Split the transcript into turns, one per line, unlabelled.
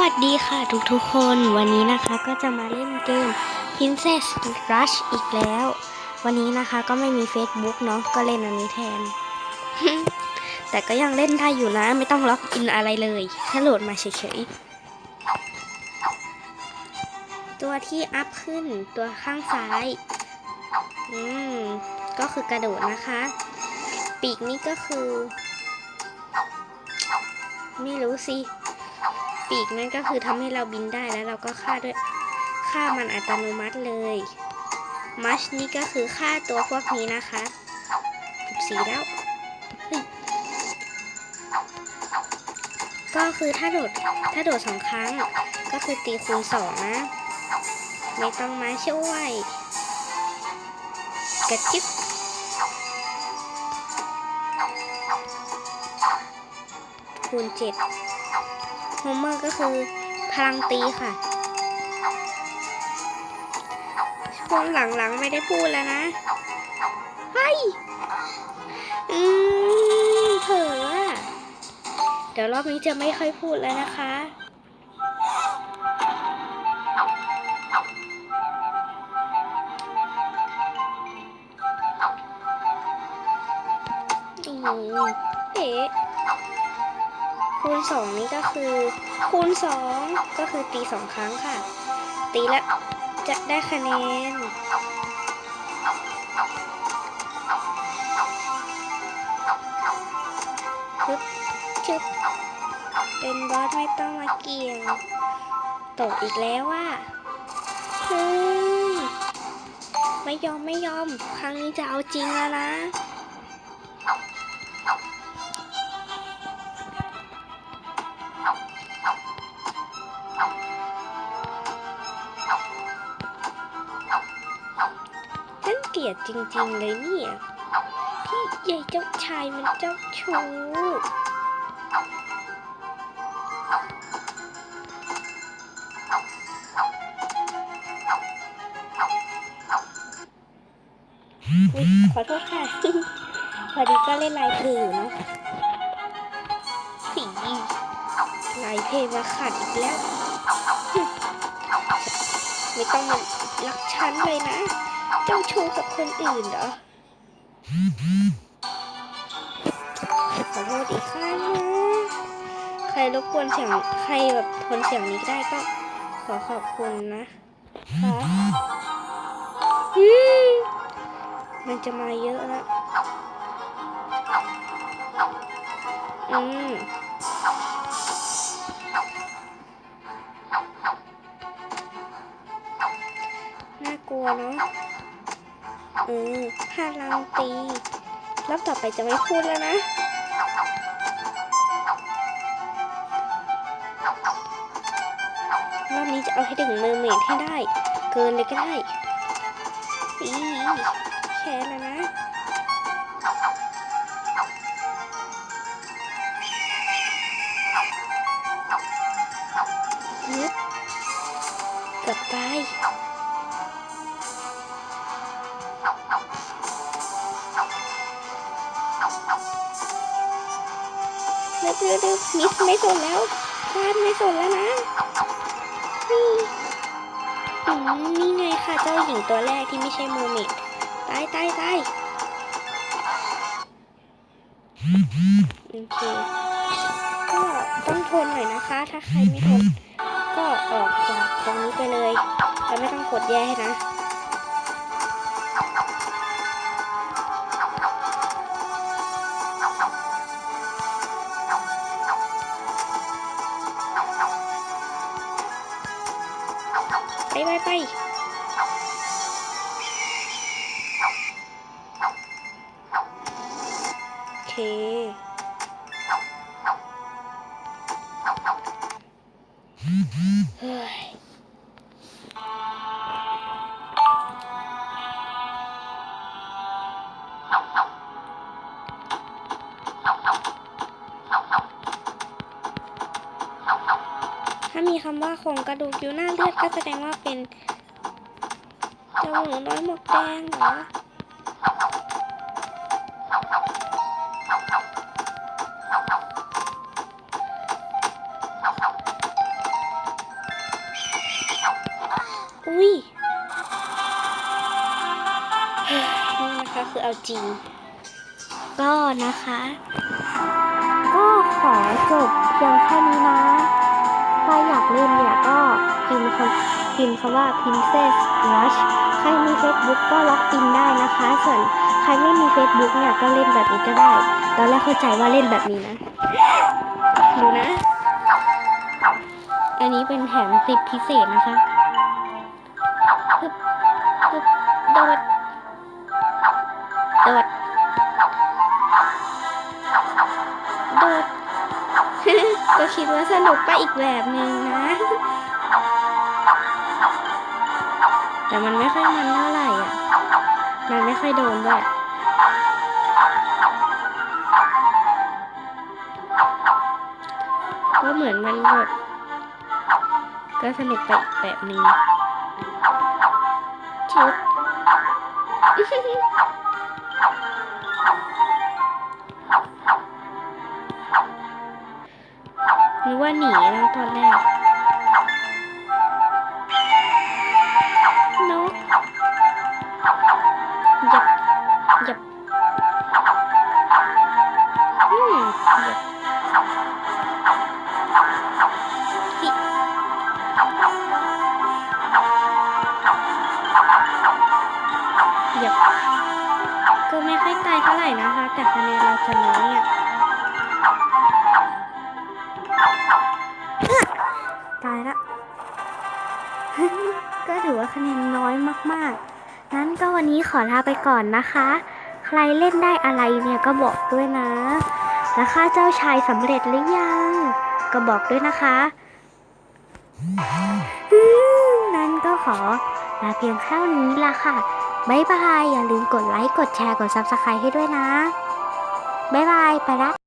วัสดีค่ะทุกๆคนวันนี้นะคะก็จะมาเล่นเกม Princess Rush อีกแล้ว วันนี้นะคะก็ไม่มี Facebook เนาะก็เล่นอันนี้แทน แต่ก็ยังเล่นได้อยู่นะ ไม่ต้องล็อกอินอะไรเลยแค่โหลดมาเฉยๆ ตัวที่อัพขึ้นตัวข้างซ้าย อืม ก็คือกระโดดนะคะ ปีกนี่ก็คือ ไม่รู้สิ ปีกนั่นก็คือทำให้เราบินได้แล้วเราก็ฆ่าด้วยฆ่ามันอัตโนมัติเลยมัชนี่ก็คือฆ่าตัวพวกนี้นะคะสิบสีแล้วก็คือถ้าโดดถ้าโดดสองครั้ง ก็คือตีคูณสองนะ ไม่ต้องมาช่วยกระจิบคูณเจ็ด โฮเมอร์ก็คือพลังตีค่ะ ช่วงหลังๆไม่ได้พูดแล้วนะเฮ้ยอืมเผลอเดี๋ยวรอบนี้จะไม่ค่อยพูดแล้วนะคะอืมเอ๊ะ คูณสองนี่ก็คือ คูณสองก็คือตีสองครั้งค่ะ ตีแล้วจะได้คะแนนชึบชึบเป็นบอสไม่ต้องมาเกี่ยงตกอีกแล้วว่าเฮ้ยไม่ยอมไม่ยอม ครั้งนี้จะเอาจริงแล้วนะ เกียดจริงๆเลยเนี่ย พี่ใหญ่เจ้าชายมันเจ้าชู้ขอโทษค่ะพอดีก็เล่นลายเพลงอยู่เนอะผีลายเพลงมาขาดอีกแล้ว ไม่ต้องมารักฉันเลยนะ เจ้าชู้กับคนอื่นเหรอขอโทษอีกครั้งนะใครรบกวนเสียงใครแบบทนเสียงนี้ได้ก็ขอขอบคุณนะคะมมันจะมาเยอะแล้วอืมน่ากลัวเนาะ เออพลังตีรอบต่อไปจะไม่พูดแล้วนะ รอบนี้จะเอาให้ถึงเมอร์เมดให้ได้ เกินเลยก็ได้อีแค่แล้วนะยึดเกับตา เร็วเร็วเร็วมิสไม่สนแล้วพลาดไม่สนแล้วนะนี่อืมนี่ไงค่ะเจ้าหญิงตัวแรกที่ไม่ใช่โมเมดตายตายตายโอเคก็ต้องทนหน่อยนะคะ ถ้าใครไม่ทน ก็ออกจากตรงนี้ไปเลยแล้วไม่ต้องกดแย่ให้นะ ไปไปไปโอเคเฮ้ยามีคำว่าโครงกระดูกอยู่หน้าเลือดก็แสดงว่าเป็นเจ้าหนูน้อยหมวกแดงเหรออุ้ยเฮ้ยนี่นะคะคือเอาจริง ก็นะคะ ก็ขอจบเพียงแค่นี้นะ ถ้าอยากเล่นเนี่ยก็พิมพ์คำพิมพ์คำว่า princess rush ใครมี Facebook ก็ล็อกอินได้นะคะ ส่วนใครไม่มี Facebook เนี่ยก็เล่นแบบนี้ก็ได้ ตอนแรกเข้าใจว่าเล่นแบบนี้นะ ดูนะ อันนี้เป็นแถมติดพิเศษนะคะฮึบฮึบโดดโดด ก็คิดว่าสนุกไปอีกแบบหนึ่งนะ แต่มันไม่ค่อยมันเท่าไหร่อะ มันไม่ค่อยโดนด้วยก็เหมือนมันแบบก็สนุกไปอีกแบบหนึ่งชุด ว่าหนีนะตอนแรก นกหยับหยับอืมหยับหยับก็ไม่ค่อยตายเท่าไหร่นะคะ แต่คะแนนเราจะน้อยอะ ตายละ ก็ถือว่าคะแนนน้อยมากๆ นั้นก็วันนี้ขอลาไปก่อนนะคะ ใครเล่นได้อะไรเนี่ยก็บอกด้วยนะ แล้วค่าเจ้าชายสำเร็จหรือยัง ก็บอกด้วยนะคะ นั้นก็ขอลาเพียงแค่านี้ละค่ะบ๊ายบาย อย่าลืมกดไลค์ กดแชร์ กด subscribe ให้ด้วยนะ บ๊ายบาย ไปละ